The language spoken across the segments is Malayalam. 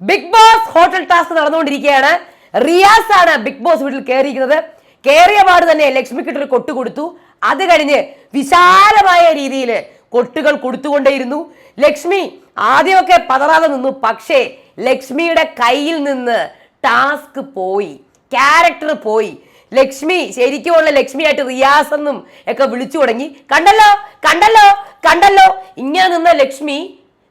ബിഗ് ബോസ് ഹോട്ടൽ ടാസ്ക് നടന്നുകൊണ്ടിരിക്കുകയാണ്. റിയാസ് ആണ് ബിഗ് ബോസ് വീട്ടിൽ കയറിയിരിക്കുന്നത്. കയറിയ പാട് തന്നെ ലക്ഷ്മിക്കിട്ടൊരു കൊട്ട് കൊടുത്തു. അത് കഴിഞ്ഞ് വിശാലമായ രീതിയിൽ കൊട്ടുകൾ കൊടുത്തുകൊണ്ടേയിരുന്നു. ലക്ഷ്മി ആദ്യമൊക്കെ പതറാതെ നിന്നു. പക്ഷേ ലക്ഷ്മിയുടെ കയ്യിൽ നിന്ന് ടാസ്ക് പോയി. ക്യാരക്ടർ പോയി. ലക്ഷ്മി ശരിക്കുമുള്ള ലക്ഷ്മിയായിട്ട് റിയാസ് എന്നും ഒക്കെ വിളിച്ചു തുടങ്ങി. കണ്ടല്ലോ കണ്ടല്ലോ കണ്ടല്ലോ. ഇങ്ങനെ നിന്ന ലക്ഷ്മി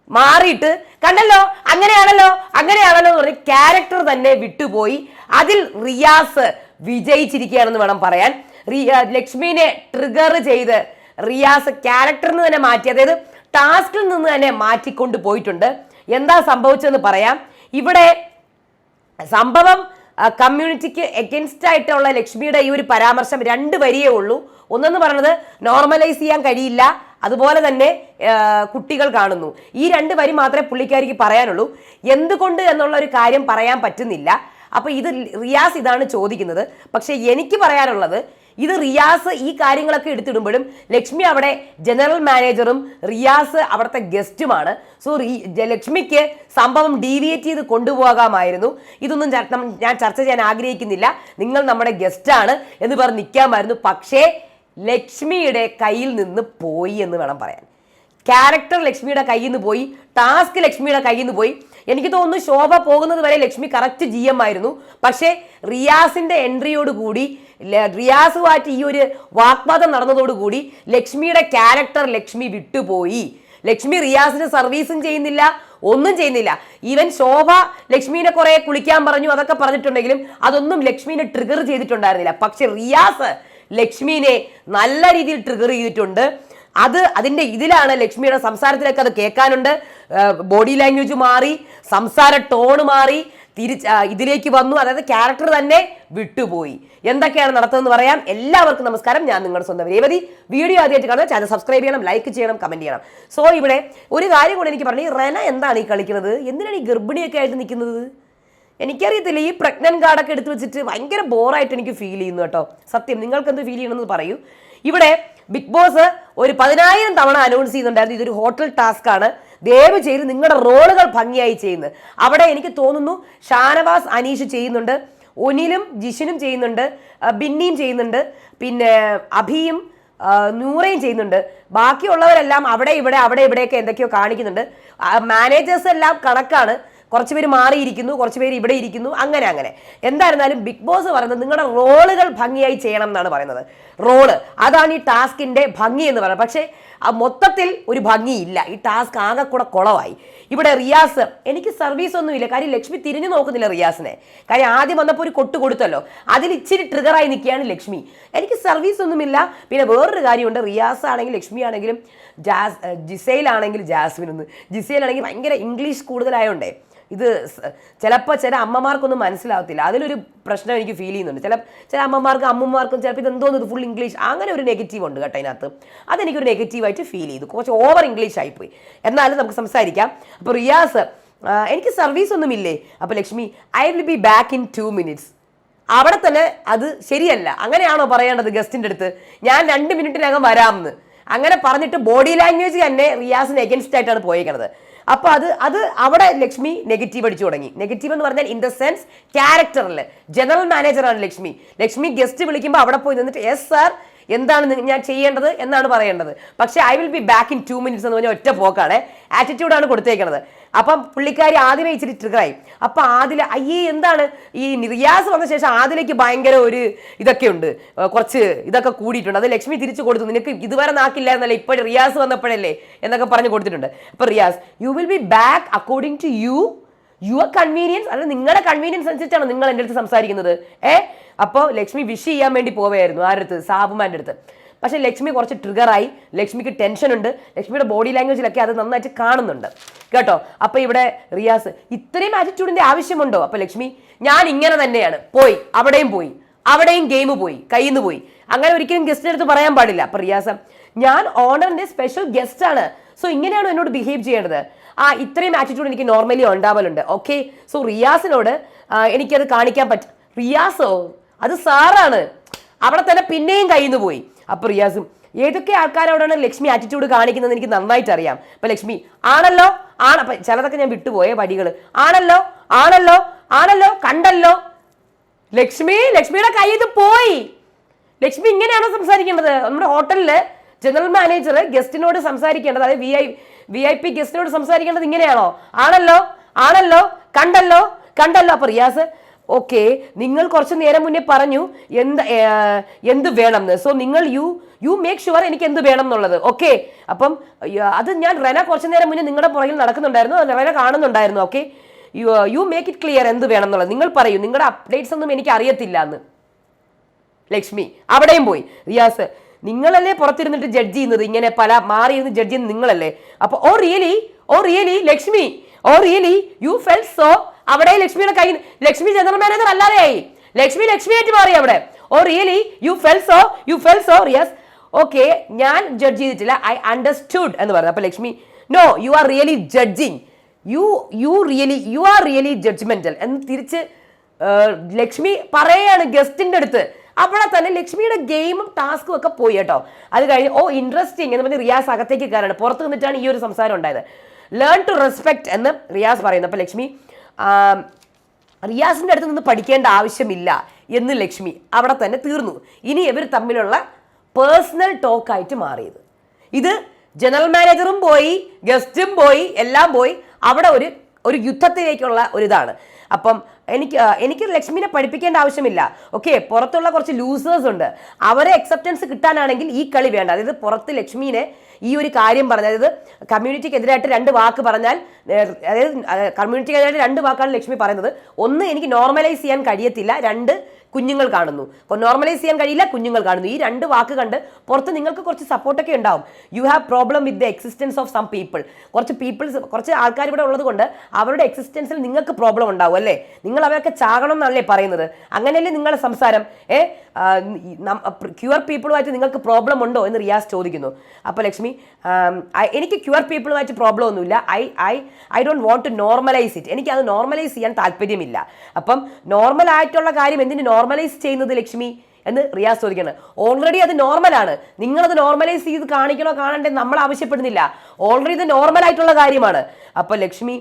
മാറിയിട്ട് കണ്ടല്ലോ? അങ്ങനെയാണല്ലോ? അങ്ങനെയാണല്ലോ പറഞ്ഞ് ക്യാരക്ടർ തന്നെ വിട്ടുപോയി. അതിൽ റിയാസ് വിജയിച്ചിരിക്കുകയാണെന്ന് വേണം പറയാൻ. റിയ ലക്ഷ്മിനെ ട്രിഗർ ചെയ്ത് റിയാസ് ക്യാരക്ടറിന് തന്നെ മാറ്റി അതായത് ടാസ്കിൽ നിന്ന് തന്നെ മാറ്റിക്കൊണ്ട് പോയിട്ടുണ്ട്. എന്താ സംഭവിച്ചതെന്ന് പറയാം. ഇവിടെ സംഭവം കമ്മ്യൂണിറ്റിക്ക് എഗൻസ്റ്റ് ആയിട്ടുള്ള ലക്ഷ്മിയുടെ ഈ ഒരു പരാമർശം രണ്ട് വരിയേ ഉള്ളൂ. ഒന്നെന്ന് പറയുന്നത് നോർമലൈസ് ചെയ്യാൻ കഴിയില്ല. അതുപോലെ തന്നെ കുട്ടികൾ കാണുന്നു. ഈ രണ്ട് വരി മാത്രമേ പുള്ളിക്കാരിക്ക് പറയാനുള്ളൂ. എന്തുകൊണ്ട് എന്നുള്ള ഒരു കാര്യം പറയാൻ പറ്റുന്നില്ല. അപ്പോൾ ഇത് റിയാസ് ഇതാണ് ചോദിക്കുന്നത്. പക്ഷേ എനിക്ക് പറയാനുള്ളത് ഇത് റിയാസ് ഈ കാര്യങ്ങളൊക്കെ എടുത്തിടുമ്പോഴും ലക്ഷ്മി അവിടെ ജനറൽ മാനേജറും റിയാസ് അവിടുത്തെ ഗസ്റ്റുമാണ് സോ ലക്ഷ്മിക്ക് സംഭവം ഡീവിയേറ്റ് ചെയ്ത് കൊണ്ടുപോകാമായിരുന്നു. ഇതൊന്നും ഞാൻ ചർച്ച ചെയ്യാൻ ആഗ്രഹിക്കുന്നില്ല. നിങ്ങൾ നമ്മുടെ ഗസ്റ്റാണ് എന്ന് പറഞ്ഞ് നിൽക്കാമായിരുന്നു. പക്ഷേ ലക്ഷ്മിയുടെ കയ്യിൽ നിന്ന് പോയി എന്ന് വേണം പറയാൻ. ക്യാരക്ടർ ലക്ഷ്മിയുടെ കയ്യിൽ നിന്ന് പോയി ടാസ്ക് ലക്ഷ്മിയുടെ കയ്യിൽ നിന്ന് പോയി. എനിക്ക് തോന്നുന്നു ശോഭ പോകുന്നത് വരെ ലക്ഷ്മി കറക്റ്റ് ജി എം ആയിരുന്നു. പക്ഷേ റിയാസിന്റെ എൻട്രിയോട് കൂടി ല- റിയാസുമായിട്ട് ഈ ഒരു വാഗ്വാദം നടന്നതോടുകൂടി ലക്ഷ്മിയുടെ ക്യാരക്ടർ ലക്ഷ്മി വിട്ടുപോയി. ലക്ഷ്മി റിയാസിന് സർവീസും ചെയ്യുന്നില്ല ഒന്നും ചെയ്യുന്നില്ല. ഈവൻ ശോഭ ലക്ഷ്മിനെ കുറെ കുളിക്കാൻ പറഞ്ഞു അതൊക്കെ പറഞ്ഞിട്ടുണ്ടെങ്കിലും അതൊന്നും ലക്ഷ്മിനെ ട്രിഗർ ചെയ്തിട്ടുണ്ടായിരുന്നില്ല. പക്ഷെ റിയാസ് ലക്ഷ്മിനെ നല്ല രീതിയിൽ ട്രിഗർ ചെയ്തിട്ടുണ്ട്. അത് അതിന്റെ ഇതിലാണ് ലക്ഷ്മിയുടെ സംസാരത്തിലൊക്കെ അത് കേൾക്കാനുണ്ട്. ബോഡി ലാംഗ്വേജ് മാറി സംസാര ടോണ് മാറി തിരിച്ച് ഇതിലേക്ക് വന്നു. അതായത് ക്യാരക്ടർ തന്നെ വിട്ടുപോയി. എന്തൊക്കെയാണ് നടത്തുന്നത് പറയാം. എല്ലാവർക്കും നമസ്കാരം. ഞാൻ നിങ്ങളുടെ സ്വന്തം രേവതി. വീഡിയോ ആദ്യമായിട്ട് കാണുക ചാനൽ സബ്സ്ക്രൈബ് ചെയ്യണം ലൈക്ക് ചെയ്യണം കമന്റ് ചെയ്യണം. സോ ഇവിടെ ഒരു കാര്യം കൂടെ എനിക്ക് പറഞ്ഞു. റെന എന്താണ് ഈ കളിക്കുന്നത്? എന്തിനാണ് ഈ ഗർഭിണിയൊക്കെ ആയിട്ട് നിൽക്കുന്നത്? എനിക്കറിയത്തില്ല ഈ പ്രഗ്നന്റ് കാർഡൊക്കെ എടുത്തു വെച്ചിട്ട് ഭയങ്കര ബോറായിട്ട് എനിക്ക് ഫീൽ ചെയ്യുന്നു കേട്ടോ. സത്യം നിങ്ങൾക്ക് എന്ത് ഫീൽ ചെയ്യണമെന്ന് പറയൂ. ഇവിടെ ബിഗ് ബോസ് ഒരു പതിനായിരം തവണ അനൗൺസ് ചെയ്യുന്നുണ്ടായിരുന്നു ഇതൊരു ഹോട്ടൽ ടാസ്ക് ആണ്. ദയവ് ചെയ്ത് നിങ്ങളുടെ റോളുകൾ ഭംഗിയായി ചെയ്യുന്നത് അവിടെ എനിക്ക് തോന്നുന്നു ഷാനവാസ് അനീഷ് ചെയ്യുന്നുണ്ട് ഒനിലും ജിഷിനും ചെയ്യുന്നുണ്ട് ബിന്നിയും ചെയ്യുന്നുണ്ട് പിന്നെ അഭിയും നൂറയും ചെയ്യുന്നുണ്ട്. ബാക്കിയുള്ളവരെല്ലാം അവിടെ ഇവിടെ അവിടെ ഇവിടെയൊക്കെ എന്തൊക്കെയോ കാണിക്കുന്നുണ്ട്. മാനേജേഴ്സ് എല്ലാം കണക്കാണ്. കുറച്ച് പേര് മാറിയിരിക്കുന്നു കുറച്ച് പേര് ഇവിടെ ഇരിക്കുന്നു അങ്ങനെ അങ്ങനെ. എന്തായിരുന്നാലും ബിഗ് ബോസ് പറയുന്നത് നിങ്ങളുടെ റോളുകൾ ഭംഗിയായി ചെയ്യണം എന്നാണ് പറയുന്നത്. റോൾ അതാണ് ഈ ടാസ്കിന്റെ ഭംഗി എന്ന് പറയുന്നത്. പക്ഷേ ആ മൊത്തത്തിൽ ഒരു ഭംഗിയില്ല. ഈ ടാസ്ക് ആകെ കൂടെ കുളമായി ഇവിടെ റിയാസ് എനിക്ക് സർവീസ് ഒന്നുമില്ല കാര്യം ലക്ഷ്മി തിരിഞ്ഞു നോക്കുന്നില്ല റിയാസിനെ. കാര്യം ആദ്യം വന്നപ്പോൾ ഒരു കൊട്ട് കൊടുത്തല്ലോ. അതിൽ ഇച്ചിരി ട്രിഗറായി നിൽക്കുകയാണ് ലക്ഷ്മി. എനിക്ക് സർവീസ് ഒന്നുമില്ല പിന്നെ വേറൊരു കാര്യമുണ്ട്. റിയാസ് ആണെങ്കിലും ലക്ഷ്മി ആണെങ്കിലും ജാസ് ജിസയിലാണെങ്കിൽ ആണെങ്കിൽ ജാസ്മിൻ ഒന്ന്. ജിസയിലാണെങ്കിൽ ഭയങ്കര ഇംഗ്ലീഷ് കൂടുതലായോണ്ടേ. ഇത് ചിലപ്പോൾ ചില അമ്മമാർക്കൊന്നും മനസ്സിലാവത്തില്ല. അതിലൊരു പ്രശ്നം എനിക്ക് ഫീൽ ചെയ്യുന്നുണ്ട്. ചില ചില അമ്മമാർക്കും അമ്മമാർക്കും ചിലപ്പോൾ ഇത് ഇത് ഫുൾ ഇംഗ്ലീഷ് അങ്ങനെ ഒരു നെഗറ്റീവ് ഉണ്ട് കേട്ടോ അതിനകത്ത് അതെനിക്കൊരു നെഗറ്റീവായിട്ട് ഫീൽ ചെയ്തു. കുറച്ച് ഓവർ ഇംഗ്ലീഷ് ആയിപ്പോയി. എന്നാലും നമുക്ക് സംസാരിക്കാം. അപ്പോൾ റിയാസ് എനിക്ക് സർവീസ് ഒന്നുമില്ലേ? അപ്പോൾ Lakshmi I will be back in two minutes അവിടെ തന്നെ അത് ശരിയല്ല. അങ്ങനെയാണോ പറയേണ്ടത് ഗസ്റ്റിന്റെ അടുത്ത്? ഞാൻ രണ്ട് മിനിറ്റിനകം വരാമെന്ന്. അങ്ങനെ പറഞ്ഞിട്ട് ബോഡി ലാംഗ്വേജ് തന്നെ റിയാസിന് എഗൻസ്റ്റ് ആയിട്ടാണ് പോയേക്കണത്. അപ്പൊ അത് അത് അവിടെ ലക്ഷ്മി നെഗറ്റീവ് അടിച്ചു തുടങ്ങി. നെഗറ്റീവ് എന്ന് പറഞ്ഞാൽ ഇൻ ദ സെൻസ് ക്യാരക്ടറിൽ ജനറൽ മാനേജറാണ് ലക്ഷ്മി. ലക്ഷ്മി ഗസ്റ്റ് വിളിക്കുമ്പോൾ അവിടെ പോയി നിന്നിട്ട് എസ് സാർ എന്താണ് ഞാൻ ചെയ്യേണ്ടത് എന്നാണ് പറയേണ്ടത്. പക്ഷേ I will be back in two minutes എന്ന് പറഞ്ഞാൽ ഒറ്റ പോക്കാണ്. ആറ്റിറ്റ്യൂഡാണ് കൊടുത്തേക്കുന്നത് അപ്പം പുള്ളിക്കാരി ആദ്യമേ ഇച്ചിരി ട്രിഗറായി അപ്പം ആദില അയ്യേ എന്താണ്? ഈ നിര്യാസ് വന്ന ശേഷം ആദിലേക്ക് ഭയങ്കര ഒരു ഇതൊക്കെ ഉണ്ട്. കുറച്ച് ഇതൊക്കെ കൂടിയിട്ടുണ്ട്. അത് ലക്ഷ്മി തിരിച്ചു കൊടുത്തു. നിനക്ക് ഇതുവരെ നാക്കില്ല എന്നല്ലേ ഇപ്പോൾ റിയാസ് വന്നപ്പോഴല്ലേ? എന്നൊക്കെ പറഞ്ഞു കൊടുത്തിട്ടുണ്ട്. അപ്പോൾ Riyas you will be back according to you your convenience അല്ല നിങ്ങളുടെ കൺവീനിയൻസ് അനുസരിച്ചാണ് നിങ്ങൾ എന്റെ അടുത്ത് സംസാരിക്കുന്നത്. ഏ? അപ്പോൾ ലക്ഷ്മി വിഷ് ചെയ്യാൻ വേണ്ടി പോവുകയായിരുന്നു ആരുടെ അടുത്ത് സാബുമാന്റെ അടുത്ത്. പക്ഷേ ലക്ഷ്മി കുറച്ച് ട്രിഗറായി ലക്ഷ്മിക്ക് ടെൻഷൻ ഉണ്ട്. ലക്ഷ്മിയുടെ ബോഡി ലാംഗ്വേജിലൊക്കെ അത് നന്നായിട്ട് കാണുന്നുണ്ട്. കേട്ടോ? അപ്പോൾ ഇവിടെ റിയാസ് ഇത്രയും ആറ്റിറ്റ്യൂഡിന്റെ ആവശ്യമുണ്ടോ? അപ്പോൾ ലക്ഷ്മി ഞാൻ ഇങ്ങനെ തന്നെയാണ്. പോയി. അവിടെയും പോയി. അവിടെയും ഗെയിം പോയി. കയ്യിൽ നിന്ന് പോയി. അങ്ങനെ ഒരിക്കലും ഗസ്റ്റിന്റെ അടുത്ത് പറയാൻ പാടില്ല. അപ്പം റിയാസ് ഞാൻ ഓണറിന്റെ സ്പെഷ്യൽ ഗസ്റ്റ് ആണ്. സോ ഇങ്ങനെയാണ് എന്നോട് ബിഹേവ് ചെയ്യേണ്ടത്? ആ ഇത്രയും ആറ്റിറ്റ്യൂഡ് എനിക്ക് നോർമലി ഉണ്ടാവലുണ്ട്. ഓക്കെ സോ റിയാസിനോട് എനിക്കത് കാണിക്കാൻ പറ്റും റിയാസോ അത് സാറാണ്. അവിടെ തന്നെ പിന്നെയും കയ്യിൽ നിന്ന് പോയി. അപ്പൊ റിയാസും ഏതൊക്കെ ആൾക്കാരോടാണ് ലക്ഷ്മി ആറ്റിറ്റ്യൂഡ് കാണിക്കുന്നത് എനിക്ക് നന്നായിട്ട് അറിയാം. അപ്പൊ ലക്ഷ്മി ആണല്ലോ? ആണ് അപ്പൊ ചിലതൊക്കെ ഞാൻ വിട്ടുപോയ വടികൾ ആണല്ലോ? ആണല്ലോ? ആണല്ലോ? കണ്ടല്ലോ? ലക്ഷ്മി ലക്ഷ്മിയുടെ കയ്യിൽ പോയി. ലക്ഷ്മി ഇങ്ങനെയാണോ സംസാരിക്കേണ്ടത്? നമ്മുടെ ഹോട്ടലിൽ ജനറൽ മാനേജർ ഗസ്റ്റിനോട് സംസാരിക്കേണ്ടത്. അതായത് V I V I P ഗസ്റ്റിനോട് സംസാരിക്കേണ്ടത് ഇങ്ങനെയാണോ? ആണല്ലോ? ആണല്ലോ? കണ്ടല്ലോ? കണ്ടല്ലോ? അപ്പൊ റിയാസ് ഓക്കെ നിങ്ങൾ കുറച്ച് നേരം മുന്നേ പറഞ്ഞു എന്ത് എന്ത് വേണം സോ നിങ്ങൾ യു യു മേക്ക് ഷുവർ എനിക്ക് എന്ത് വേണം എന്നുള്ളത് ഓക്കെ? അപ്പം അത് ഞാൻ റെന കുറച്ച് നേരം മുന്നേ നിങ്ങളുടെ പുറകിൽ നടക്കുന്നുണ്ടായിരുന്നു. Rena കാണുന്നുണ്ടായിരുന്നു. Okay? You you make it clear എന്ത് വേണം എന്നുള്ളത് നിങ്ങൾ പറയൂ. നിങ്ങളുടെ അപ്ഡേറ്റ്സ് ഒന്നും എനിക്ക് അറിയത്തില്ല എന്ന്. ലക്ഷ്മി അവിടെയും പോയി. റിയാസ് നിങ്ങളല്ലേ പുറത്തിരുന്നിട്ട് ജഡ്ജ് ചെയ്യുന്നത്? ഇങ്ങനെ പല മാറിയിരുന്ന് ജഡ്ജ് ചെയ്യുന്നത് നിങ്ങളല്ലേ? അപ്പൊ ഓ really oh really Lakshmi? Oh really you fell so അവിടെ ലക്ഷ്മിയുടെ കൈ ലക്ഷ്മി ജനറൽ മാനേജർ അല്ലാതെയായി ലക്ഷ്മി ലക്ഷ്മി ആയിട്ട് മാറി അവിടെ. ഓ really you fell so you fell so Riyas okay ഞാൻ ജഡ്ജ് ചെയ്തിട്ടില്ല. ഐ അണ്ടർസ്റ്റുഡ് എന്ന് പറഞ്ഞു അപ്പൊ Lakshmi no you are really judging you you really you are really judgmental എന്ന് തിരിച്ച് ലക്ഷ്മി പറയാണ് ഗസ്റ്റിന്റെ അടുത്ത്. അവിടെ തന്നെ ലക്ഷ്മിയുടെ ഗെയിമും ടാസ്കും ഒക്കെ പോയി കേട്ടോ. അത് കഴിഞ്ഞ് ഓ ഇൻട്രസ്റ്റിംഗ് എന്ന് പറഞ്ഞ് റിയാസ് അകത്തേക്ക് കയറാണ്. പുറത്ത് നിന്നിട്ടാണ് ഈ ഒരു സംസാരം ഉണ്ടായത്. ലേൺ ടു റെസ്പെക്ട് എന്ന് റിയാസ് പറയുന്നു. അപ്പൊ ലക്ഷ്മി റിയാസിന്റെ അടുത്ത് നിന്ന് പഠിക്കേണ്ട ആവശ്യമില്ല എന്ന് ലക്ഷ്മി അവിടെ തന്നെ തീർന്നു. ഇനി ഇവർ തമ്മിലുള്ള പേഴ്സണൽ ടോക്കായിട്ട് മാറിയത്. ഇത് ജനറൽ മാനേജറും പോയി ഗസ്റ്റും പോയി എല്ലാം പോയി. അവിടെ ഒരു ഒരു യുദ്ധത്തിലേക്കുള്ള ഒരു ഇതാണ്. അപ്പം എനിക്ക് എനിക്ക് ലക്ഷ്മിനെ പഠിപ്പിക്കേണ്ട ആവശ്യമില്ല. ഓക്കെ പുറത്തുള്ള കുറച്ച് ലൂസേഴ്സ് ഉണ്ട്. അവരെ അക്സെപ്റ്റൻസ് കിട്ടാനാണെങ്കിൽ ഈ കളി വേണ്ട. അതായത് പുറത്ത് ലക്ഷ്മിനെ ഈ ഒരു കാര്യം പറഞ്ഞ അതായത് കമ്മ്യൂണിറ്റിക്കെതിരായിട്ട് രണ്ട് വാക്ക് പറഞ്ഞാൽ അതായത് കമ്മ്യൂണിറ്റിക്കെതിരായിട്ട് രണ്ട് വാക്കാണ് ലക്ഷ്മി പറയുന്നത്. ഒന്ന് എനിക്ക് നോർമലൈസ് ചെയ്യാൻ കഴിയത്തില്ല. രണ്ട് കുഞ്ഞുങ്ങൾ കാണുന്നു. നോർമലൈസ് ചെയ്യാൻ കഴിയില്ല കുഞ്ഞുങ്ങൾ കാണുന്നു. ഈ രണ്ട് വാക്ക് കണ്ട് പുറത്ത് നിങ്ങൾക്ക് കുറച്ച് സപ്പോർട്ടൊക്കെ ഉണ്ടാവും. You have problem with the existence of some people കുറച്ച് പീപ്പിൾസ് കുറച്ച് ആൾക്കാർ ഇവിടെ ഉള്ളത് കൊണ്ട് അവരുടെ എക്സിസ്റ്റൻസിൽ നിങ്ങൾക്ക് പ്രോബ്ലം ഉണ്ടാവും അല്ലേ? നിങ്ങൾ അവരൊക്കെ ചാകണം എന്നല്ലേ പറയുന്നത്. അങ്ങനെയല്ലേ നിങ്ങളുടെ സംസാരം? ഏ ക്യൂർ പീപ്പിളുമായിട്ട് നിങ്ങൾക്ക് പ്രോബ്ലം ഉണ്ടോ എന്ന് റിയാസ് ചോദിക്കുന്നു. അപ്പോൾ ലക്ഷ്മി എനിക്ക് ക്യൂർ പീപ്പിളുമായിട്ട് പ്രോബ്ലം ഒന്നുമില്ല. I I I don't want to normalise it എനിക്ക് അത് നോർമലൈസ് ചെയ്യാൻ താല്പര്യമില്ല. അപ്പം നോർമൽ ആയിട്ടുള്ള കാര്യം എന്തിന് നോർമലൈസ് ചെയ്യുന്നത് ലക്ഷ്മി എന്ന് റിയാസ് ചോദിക്കുന്നത് ഓൾറെഡി അത് നോർമലാണ് നിങ്ങളത് നോർമലൈസ് ചെയ്ത് കാണിക്കണോ കാണണ്ടേ നമ്മൾ ആവശ്യപ്പെടുന്നില്ല. ഓൾറെഡി ഇത് നോർമൽ ആയിട്ടുള്ള കാര്യമാണ്. അപ്പോൾ ലക്ഷ്മി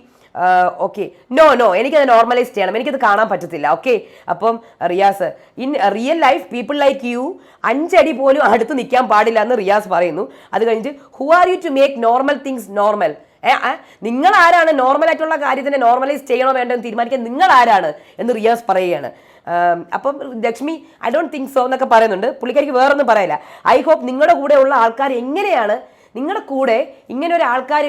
ഓക്കെ നോ നോ എനിക്കത് നോർമലൈസ് ചെയ്യണം. എനിക്കത് കാണാൻ പറ്റത്തില്ല. ഓക്കെ അപ്പം Riyas in real life people like you അഞ്ചടി പോലും അടുത്ത് നിൽക്കാൻ പാടില്ല എന്ന് റിയാസ് പറയുന്നു. അത് കഴിഞ്ഞിട്ട് who are you to make normal things normal നിങ്ങൾ ആരാണ് നോർമൽ ആയിട്ടുള്ള കാര്യത്തിനെ നോർമലൈസ് ചെയ്യണോ വേണ്ടോ എന്ന് തീരുമാനിക്കാൻ നിങ്ങൾ ആരാണ് എന്ന് റിയാസ് പറയുകയാണ്. അപ്പം Lakshmi I don't think so എന്നൊക്കെ പറയുന്നുണ്ട്. പുള്ളിക്കാരിക്ക് വേറൊന്നും പറയില്ല. ഐ ഹോപ്പ് നിങ്ങളുടെ കൂടെ ഉള്ള ആൾക്കാർ എങ്ങനെയാണ് നിങ്ങളുടെ കൂടെ ഇങ്ങനെ ഒരു ആൾക്കാർ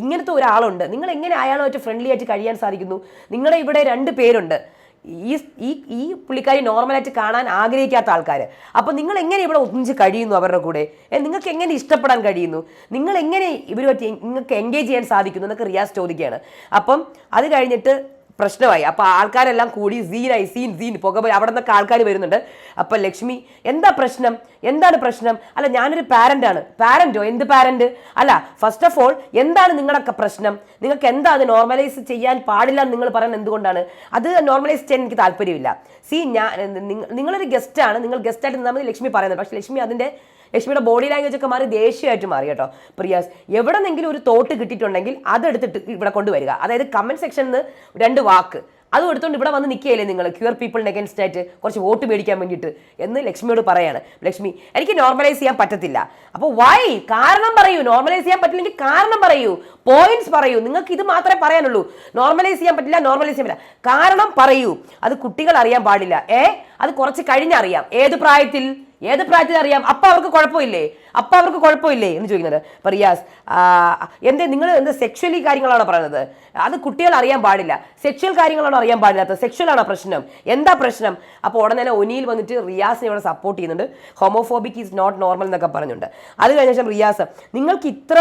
ഇങ്ങനത്തെ ഒരാളുണ്ട്. നിങ്ങൾ എങ്ങനെ അയാളുമായിട്ട് ഫ്രണ്ട്ലി ആയിട്ട് കഴിയാൻ സാധിക്കുന്നു? നിങ്ങളുടെ ഇവിടെ രണ്ട് പേരുണ്ട്. ഈ ഈ ഈ പുള്ളിക്കാരി നോർമലായിട്ട് കാണാൻ ആഗ്രഹിക്കാത്ത ആൾക്കാർ അപ്പോൾ നിങ്ങൾ എങ്ങനെ ഇവിടെ ഒന്നിച്ച് കഴിയുന്നു അവരുടെ കൂടെ? നിങ്ങൾക്ക് എങ്ങനെ ഇഷ്ടപ്പെടാൻ കഴിയുന്നു? നിങ്ങൾ എങ്ങനെ ഇവരുമായിട്ട് നിങ്ങൾക്ക് എൻഗേജ് ചെയ്യാൻ സാധിക്കുന്നു എന്നൊക്കെ റിയാസ് ചോദിക്കുകയാണ്. അപ്പം അത് കഴിഞ്ഞിട്ട് പ്രശ്നമായി. അപ്പൊ ആൾക്കാരെല്ലാം കൂടി സീനായി സീൻ സീൻ പുക അവിടെ നിന്നൊക്കെ ആൾക്കാർ വരുന്നുണ്ട്. അപ്പൊ ലക്ഷ്മി എന്താ പ്രശ്നം? എന്താണ് പ്രശ്നം? അല്ല ഞാനൊരു പാരന്റ് ആണ്. പാരന്റോ എന്ത് പാരന്റ് അല്ല ഫസ്റ്റ് ഓഫ് ഓൾ എന്താണ് നിങ്ങളൊക്കെ പ്രശ്നം? നിങ്ങൾക്ക് എന്താ അത് നോർമലൈസ് ചെയ്യാൻ പാടില്ല എന്ന് നിങ്ങൾ പറയുന്നത് എന്തുകൊണ്ടാണ്? അത് നോർമലൈസ് ചെയ്യാൻ എനിക്ക് താല്പര്യമില്ല. സീ ഞാൻ നിങ്ങ- നിങ്ങളൊരു ഗസ്റ്റാണ് നിങ്ങൾ ഗസ്റ്റായിട്ട് നിന്നാൽ മതി ലക്ഷ്മി പറയുന്നത്. പക്ഷെ ലക്ഷ്മി അതിന്റെ ലക്ഷ്മിയുടെ ബോഡി ലാംഗ്വേജ് ഒക്കെ മാറി ദേഷ്യമായിട്ട് മാറി കേട്ടോ. പ്രിയാസ് എവിടെ എവിടെന്നെങ്കിലും ഒരു തോട്ട് കിട്ടിയിട്ടുണ്ടെങ്കിൽ അതെടുത്തിട്ട് ഇവിടെ കൊണ്ടുവരിക. അതായത് കമന്റ് സെക്ഷനിൽ നിന്ന് രണ്ട് വാക്ക്. അതും എടുത്തുകൊണ്ട് ഇവിടെ വന്ന് നിൽക്കുകയല്ലേ നിങ്ങൾ ക്യൂർ പീപ്പിളിന് അഗൻസ്റ്റ് ആയിട്ട് കുറച്ച് വോട്ട് മേടിക്കാൻ വേണ്ടിയിട്ട് എന്ന് ലക്ഷ്മിയോട് പറയാണ്. ലക്ഷ്മി എനിക്ക് നോർമലൈസ് ചെയ്യാൻ പറ്റത്തില്ല. അപ്പോൾ വൈ കാരണം പറയൂ. നോർമലൈസ് ചെയ്യാൻ പറ്റില്ലെങ്കിൽ കാരണം പറയൂ. പോയിന്റ്സ് പറയൂ. നിങ്ങൾക്ക് ഇത് മാത്രമേ പറയാനുള്ളൂ. നോർമലൈസ് ചെയ്യാൻ പറ്റില്ല നോർമലൈസ് ചെയ്യാൻ പറ്റില്ല. കാരണം പറയൂ. അത് കുട്ടികൾ അറിയാൻ പാടില്ല. ഏ? അത് കുറച്ച് കഴിഞ്ഞറിയാം ഏത് പ്രായത്തിൽ? ഏത് പ്രായത്തിൽ അറിയാം? അപ്പ അവർക്ക് കുഴപ്പമില്ലേ? അപ്പ അവർക്ക് കുഴപ്പമില്ലേ? എന്ന് ചോദിക്കുന്നത്. പറയാസ് റിയാസ് എന്തേ നിങ്ങൾ എന്ത് സെക്ഷലി കാര്യങ്ങളാണോ പറയുന്നത്? അത് കുട്ടികൾ അറിയാൻ പാടില്ല. സെക്ഷൽ കാര്യങ്ങളാണോ അറിയാൻ പാടില്ലാത്ത? സെക്ഷൽ ആണോ പ്രശ്നം? എന്താ പ്രശ്നം? അപ്പോൾ ഉടനെ തന്നെ ഒനിയിൽ വന്നിട്ട് റിയാസിനെ ഇവിടെ സപ്പോർട്ട് ചെയ്യുന്നുണ്ട്. ഹോമോഫോബിക് ഈസ് നോട്ട് നോർമൽ എന്നൊക്കെ പറഞ്ഞുണ്ട്. അത് കഴിഞ്ഞ ശേഷം റിയാസ് നിങ്ങൾക്ക് ഇത്ര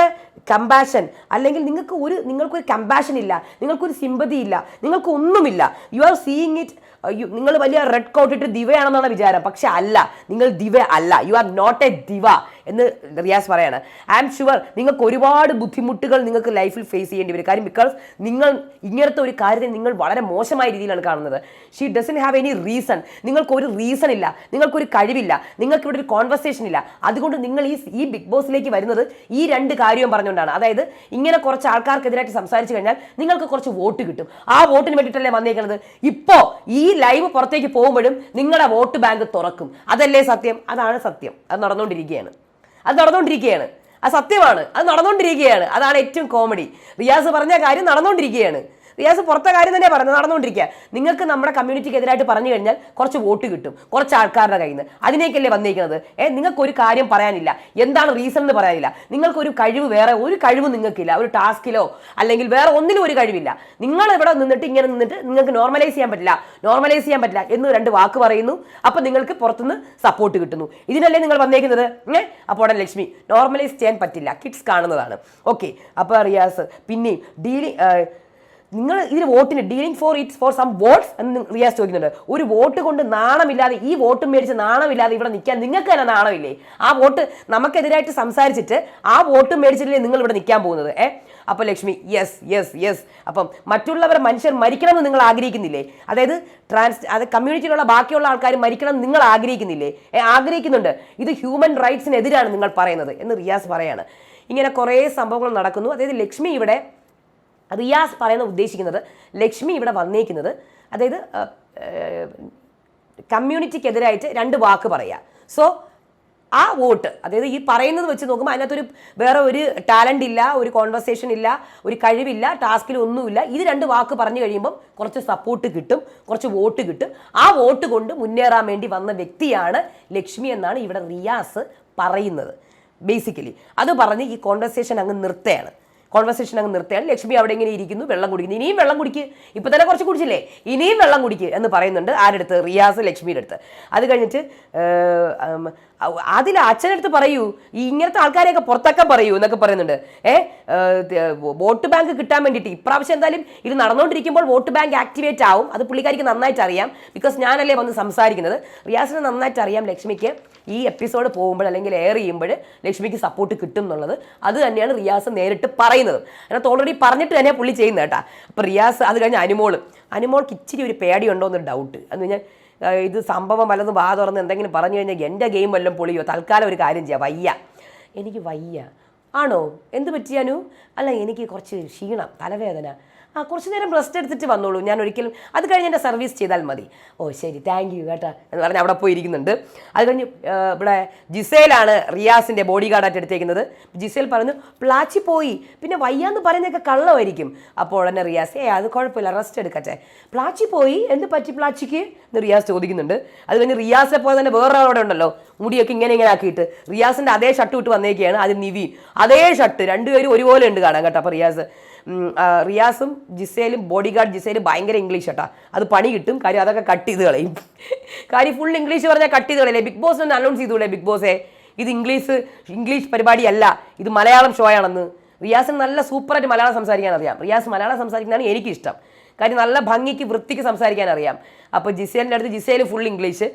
കമ്പാഷൻ അല്ലെങ്കിൽ നിങ്ങൾക്ക് ഒരു നിങ്ങൾക്കൊരു കമ്പാഷൻ ഇല്ല നിങ്ങൾക്കൊരു സിമ്പതി ഇല്ല നിങ്ങൾക്ക് ഒന്നുമില്ല യു ആർ സീയിങ് ഇറ്റ് നിങ്ങൾ വലിയ റെഡ് കോട്ട് ഇട്ട് ദിവയാണെന്നാണ് വിചാരം. പക്ഷെ അല്ല നിങ്ങൾ ദിവ അല്ല. യു ആർ നോട്ട് എ ദിവ എന്ന് റിയാസ് പറയാണ്. ഐ ആം ഷുവർ നിങ്ങൾക്ക് ഒരുപാട് ബുദ്ധിമുട്ടുകൾ നിങ്ങൾക്ക് ലൈഫിൽ ഫേസ് ചെയ്യേണ്ടി വരും. കാര്യം ബിക്കോസ് നിങ്ങൾ ഇങ്ങനത്തെ ഒരു കാര്യത്തിൽ നിങ്ങൾ വളരെ മോശമായ രീതിയിലാണ് കാണുന്നത്. She doesn't have any reason നിങ്ങൾക്ക് ഒരു റീസൺ ഇല്ല. നിങ്ങൾക്കൊരു കഴിവില്ല. നിങ്ങൾക്ക് ഇവിടെ ഒരു കോൺവെർസേഷൻ ഇല്ല. അതുകൊണ്ട് നിങ്ങൾ ഈ ഈ ബിഗ് ബോസിലേക്ക് വരുന്നത് ഈ രണ്ട് കാര്യവും പറഞ്ഞുകൊണ്ടാണ്. അതായത് ഇങ്ങനെ കുറച്ച് ആൾക്കാർക്കെതിരായിട്ട് സംസാരിച്ചു കഴിഞ്ഞാൽ നിങ്ങൾക്ക് കുറച്ച് വോട്ട് കിട്ടും. ആ വോട്ടിന് വേണ്ടിയിട്ടല്ലേ വന്നേക്കുന്നത് ഇപ്പോൾ ഈ ലൈവ് പുറത്തേക്ക് പോകുമ്പോഴും നിങ്ങളുടെ വോട്ട് ബാങ്ക് തുറക്കും. അതല്ലേ സത്യം? അതാണ് സത്യം. അത് നടന്നുകൊണ്ടിരിക്കുകയാണ്. അത് നടന്നുകൊണ്ടിരിക്കുകയാണ്. അത് സത്യമാണ്. അത് നടന്നുകൊണ്ടിരിക്കുകയാണ്. അതാണ് ഏറ്റവും കോമഡി റിയാസ് പറഞ്ഞ കാര്യം നടന്നുകൊണ്ടിരിക്കുകയാണ്. റിയാസ് പുറത്തെ കാര്യം തന്നെ പറയുന്നത്. നടന്നുകൊണ്ടിരിക്കുക. നിങ്ങൾക്ക് നമ്മുടെ കമ്മ്യൂണിറ്റിക്ക് എതിരായിട്ട് പറഞ്ഞു കഴിഞ്ഞാൽ കുറച്ച് വോട്ട് കിട്ടും. കുറച്ച് ആൾക്കാരുടെ കയ്യിൽ നിന്ന് അതിനേക്കല്ലേ വന്നിരിക്കുന്നത് ഏ നിങ്ങൾക്ക് ഒരു കാര്യം പറയാനില്ല. എന്താണ് റീസൺ എന്ന് പറയാനില്ല. നിങ്ങൾക്കൊരു കഴിവ് വേറെ ഒരു കഴിവ് നിങ്ങൾക്കില്ല. ഒരു ടാസ്കിലോ അല്ലെങ്കിൽ വേറെ ഒന്നിലും ഒരു കഴിവില്ല. നിങ്ങൾ ഇവിടെ നിന്നിട്ട് ഇങ്ങനെ നിന്നിട്ട് നിങ്ങൾക്ക് നോർമലൈസ് ചെയ്യാൻ പറ്റില്ല. നോർമലൈസ് ചെയ്യാൻ പറ്റില്ല എന്ന് രണ്ട് വാക്ക് പറയുന്നു. അപ്പം നിങ്ങൾക്ക് പുറത്തുനിന്ന് സപ്പോർട്ട് കിട്ടുന്നു. ഇതിനല്ലേ നിങ്ങൾ വന്നേക്കുന്നത്? ഏ അപ്പോൾ ലക്ഷ്മി നോർമലൈസ് ചെയ്യാൻ പറ്റില്ല. കിഡ്സ് കാണുന്നതാണ്. ഓക്കെ അപ്പോൾ റിയാസ് പിന്നെയും ഡീലിംഗ് നിങ്ങൾ ഇതിന് വോട്ടിന് dealing for its for some votes എന്ന് റിയാസ് ചോദിക്കുന്നുണ്ട്. ഒരു വോട്ട് കൊണ്ട് നാണമില്ലാതെ ഈ വോട്ട് മേടിച്ച് നാണമില്ലാതെ ഇവിടെ നിൽക്കാൻ നിങ്ങൾക്ക് തന്നെ നാണമില്ലേ? ആ വോട്ട് നമുക്കെതിരായിട്ട് സംസാരിച്ചിട്ട് ആ വോട്ട് മേടിച്ചിട്ടില്ലേ നിങ്ങൾ ഇവിടെ നിൽക്കാൻ പോകുന്നത് ഏ? അപ്പോൾ ലക്ഷ്മി യെസ് യെസ് യെസ് അപ്പം മറ്റുള്ളവരെ മനുഷ്യർ മരിക്കണമെന്ന് നിങ്ങൾ ആഗ്രഹിക്കുന്നില്ലേ? അതായത് ട്രാൻസ് അത് കമ്മ്യൂണിറ്റിയിലുള്ള ബാക്കിയുള്ള ആൾക്കാർ മരിക്കണമെന്ന് നിങ്ങൾ ആഗ്രഹിക്കുന്നില്ലേ? ആഗ്രഹിക്കുന്നുണ്ട്. ഇത് ഹ്യൂമൻ റൈറ്റ്സിനെതിരാണ് നിങ്ങൾ പറയുന്നത് എന്ന് റിയാസ് പറയാണ്. ഇങ്ങനെ കുറേ സംഭവങ്ങൾ നടക്കുന്നു. അതായത് ലക്ഷ്മി ഇവിടെ റിയാസ് പറയുന്ന ഉദ്ദേശിക്കുന്നത് ലക്ഷ്മി ഇവിടെ വന്നേക്കുന്നത് അതായത് കമ്മ്യൂണിറ്റിക്കെതിരായിട്ട് രണ്ട് വാക്ക് പറയുക സോ ആ വോട്ട് അതായത് ഈ പറയുന്നത് വെച്ച് നോക്കുമ്പോൾ അതിനകത്തൊരു വേറെ ഒരു ടാലന്റ് ഇല്ല ഒരു കോൺവെർസേഷൻ ഇല്ല ഒരു കഴിവില്ല ടാസ്കിൽ ഒന്നുമില്ല. ഇത് രണ്ട് വാക്ക് പറഞ്ഞു കഴിയുമ്പം കുറച്ച് സപ്പോർട്ട് കിട്ടും കുറച്ച് വോട്ട് കിട്ടും. ആ വോട്ട് കൊണ്ട് മുന്നേറാൻ വേണ്ടി വന്ന വ്യക്തിയാണ് ലക്ഷ്മി എന്നാണ് ഇവിടെ റിയാസ് പറയുന്നത് ബേസിക്കലി. അത് പറഞ്ഞ് ഈ കോൺവെർസേഷൻ അങ്ങ് നിർത്തുകയാണ്. കോൺവെർസേഷൻ അങ്ങ് നിർത്തുകയാണ് ലക്ഷ്മി അവിടെ ഇങ്ങനെ ഇരിക്കുന്നു വെള്ളം കുടിക്കുന്നു. ഇനിയും വെള്ളം കുടിക്ക്. ഇപ്പം തന്നെ കുറച്ച് കുടിച്ചില്ലേ? ഇനിയും വെള്ളം കുടിക്ക് എന്ന് പറയുന്നുണ്ട് ആരുടെ അടുത്ത് റിയാസ് ലക്ഷ്മിയുടെ അടുത്ത്. അത് കഴിഞ്ഞിട്ട് അതിൽ അച്ഛനടുത്ത് പറയൂ ഈ ഇങ്ങനത്തെ ആൾക്കാരെയൊക്കെ പുറത്തൊക്കെ പറയൂ എന്നൊക്കെ പറയുന്നുണ്ട്. ഏ വോട്ട് ബാങ്ക് കിട്ടാൻ വേണ്ടിയിട്ട്. ഇപ്രാവശ്യം എന്തായാലും ഇത് നടന്നുകൊണ്ടിരിക്കുമ്പോൾ വോട്ട് ബാങ്ക് ആക്ടിവേറ്റ് ആവും. അത് പുള്ളിക്കാരിക്ക് നന്നായിട്ട് അറിയാം ബിക്കോസ് ഞാനല്ലേ വന്ന് സംസാരിക്കുന്നത്. റിയാസിന് നന്നായിട്ട് അറിയാം ലക്ഷ്മിക്ക്. ഈ എപ്പിസോഡ് പോകുമ്പോൾ അല്ലെങ്കിൽ എയർ ചെയ്യുമ്പോൾ ലക്ഷ്മിക്ക് സപ്പോർട്ട് കിട്ടും എന്നുള്ളത്. അത് തന്നെയാണ് റിയാസ് നേരിട്ട് പറയുന്നത്. അതിനകത്ത് ഓൾറെഡി പറഞ്ഞിട്ട് തന്നെ പുള്ളി ചെയ്യുന്നത് കേട്ടോ. അപ്പോൾ റിയാസ് അത് കഴിഞ്ഞ് അനുമോൾ അനുമോൾക്ക് ഇച്ചിരി ഒരു പേടിയുണ്ടോ എന്നൊരു ഡൗട്ട് എന്ന് കഴിഞ്ഞാൽ ഇത് സംഭവം വല്ലതും വാ തുറന്ന് എന്തെങ്കിലും പറഞ്ഞു കഴിഞ്ഞാൽ എന്റെ ഗെയിം വല്ലതും പൊളിയോ? തൽക്കാലം ഒരു കാര്യം ചെയ്യാം. വയ്യ. എനിക്ക് വയ്യ. ആണോ? എന്ത് പറ്റിയാനു അല്ല എനിക്ക് കുറച്ച് ക്ഷീണം തലവേദന. ആ കുറച്ച് നേരം റെസ്റ്റ് എടുത്തിട്ട് വന്നോളൂ. ഞാൻ ഒരിക്കലും അത് കഴിഞ്ഞ് എന്റെ സർവീസ് ചെയ്താൽ മതി. ഓ ശരി. താങ്ക് യു കേട്ടോ എന്ന് പറഞ്ഞ് അവിടെ പോയി ഇരിക്കുന്നുണ്ട് അത് കഴിഞ്ഞ് ഇവിടെ ജിസേലാണ് റിയാസിന്റെ ബോഡി ഗാർഡായിട്ട് എടുത്തേക്കുന്നത്. ജിസേൽ പറഞ്ഞു പ്ലാച്ചി പോയി. പിന്നെ വയ്യാന്ന് പറയുന്നതൊക്കെ കള്ളമായിരിക്കും. അപ്പോൾ ഉടനെ റിയാസ് ഏ അത് കുഴപ്പമില്ല. റെസ്റ്റ് എടുക്കട്ടെ. പ്ലാച്ചി പോയി? എന്ത് പറ്റി പ്ലാച്ചിക്ക്? എന്ന് റിയാസ് ചോദിക്കുന്നുണ്ട്. അത് കഴിഞ്ഞ് റിയാസിനെ പോലെ തന്നെ വേറെ അവിടെ ഉണ്ടല്ലോ. മുടിയൊക്കെ ഇങ്ങനെ ഇങ്ങനെ ആക്കിയിട്ട് റിയാസിന്റെ അതേ ഷർട്ട് വിട്ട് വന്നേക്കുകയാണ് അത് നിവി അതേ ഷർട്ട് രണ്ടുപേരും ഒരുപോലെ ഉണ്ട് കാണാൻ കേട്ടോ. അപ്പോൾ റിയാസ് റിയാസും ജിസേലും ബോഡി ഗാർഡ് ജിസേലും ഭയങ്കര ഇംഗ്ലീഷ് കേട്ടാ. അത് പണി കിട്ടും. കാര്യം അതൊക്കെ കട്ട് ചെയ്ത് കളയും. കാര്യം ഫുൾ ഇംഗ്ലീഷ് പറഞ്ഞാൽ കട്ട് ചെയ്ത് കളയില്ലേ? ബിഗ് ബോസ് ഒന്ന് അനൗൺസ് ചെയ്തൂടെ ബിഗ് ബോസേ ഇത് ഇംഗ്ലീഷ് ഇംഗ്ലീഷ് പരിപാടിയല്ല. ഇത് മലയാളം ഷോ ആണെന്ന്. റിയാസിന് നല്ല സൂപ്പറായിട്ട് മലയാളം സംസാരിക്കാൻ അറിയാം. റിയാസ് മലയാളം സംസാരിക്കുന്നതാണ് എനിക്കിഷ്ടം. കാര്യം നല്ല ഭംഗിക്ക് വൃത്തിക്ക് സംസാരിക്കാൻ അറിയാം. അപ്പോൾ ജിസേലിന്റെ അടുത്ത് ജിസേൽ ഫുൾ ഇംഗ്ലീഷ്.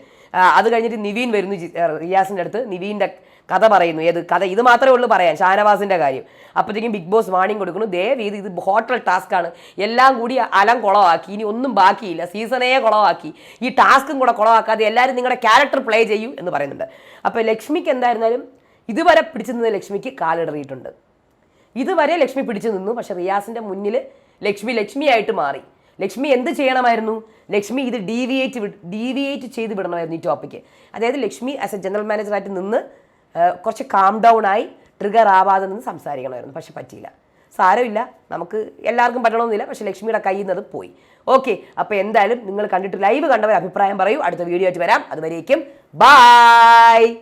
അത് കഴിഞ്ഞിട്ട് നിവീൻ വരുന്നു റിയാസിന്റെ അടുത്ത്. നിവീന്റെ കഥ പറയുന്നു. ഏത്? കഥ. ഇത് മാത്രമേ ഉള്ളൂ പറയാൻ. ഷാനവാസിന്റെ കാര്യം. അപ്പോഴത്തേക്കും ബിഗ് ബോസ് വാണിംഗ് കൊടുക്കുന്നു. ദയവ് ഇത് ഇത് ഹോട്ടൽ ടാസ്ക് ആണ്. എല്ലാം കൂടി അലം കുളമാക്കി. ഇനി ഒന്നും ബാക്കിയില്ല. സീസണേ കുളമാക്കി. ഈ ടാസ്കും കൂടെ കുളമാക്കാതെ എല്ലാവരും നിങ്ങളുടെ ക്യാരക്ടർ പ്ലേ ചെയ്യൂ എന്ന് പറയുന്നുണ്ട്. അപ്പോൾ ലക്ഷ്മിക്ക് എന്തായിരുന്നാലും ഇതുവരെ പിടിച്ചു നിന്ന് ലക്ഷ്മിക്ക് കാലിടറിയിട്ടുണ്ട്. ഇതുവരെ ലക്ഷ്മി പിടിച്ചു നിന്നു. പക്ഷേ റിയാസിന്റെ മുന്നിൽ ലക്ഷ്മി ലക്ഷ്മിയായിട്ട് മാറി. ലക്ഷ്മി എന്ത് ചെയ്യണമായിരുന്നു? ലക്ഷ്മി ഇത് ഡീവിയേറ്റ് ഡീവിയേറ്റ് ചെയ്ത് വിടണമായിരുന്നു ഈ ടോപ്പിക്ക്. അതായത് ലക്ഷ്മി ആസ് എ ജനറൽ മാനേജറായിട്ട് നിന്ന് കുറച്ച് കാം ഡൗൺ ആയി ട്രിഗർ ആവാതെ നിന്ന് സംസാരിക്കണമായിരുന്നു. പക്ഷെ പറ്റിയില്ല. സാരമില്ല. നമുക്ക് എല്ലാവർക്കും പറ്റണമെന്നില്ല പക്ഷെ ലക്ഷ്മിയുടെ കയ്യിൽ നിന്ന് അത് പോയി. ഓക്കെ അപ്പോൾ എന്തായാലും നിങ്ങൾ കണ്ടിട്ട് ലൈവ് കണ്ടവർ അഭിപ്രായം പറയൂ. അടുത്ത വീഡിയോ ആയിട്ട് വരാം. അതുവരേക്കും ബായ്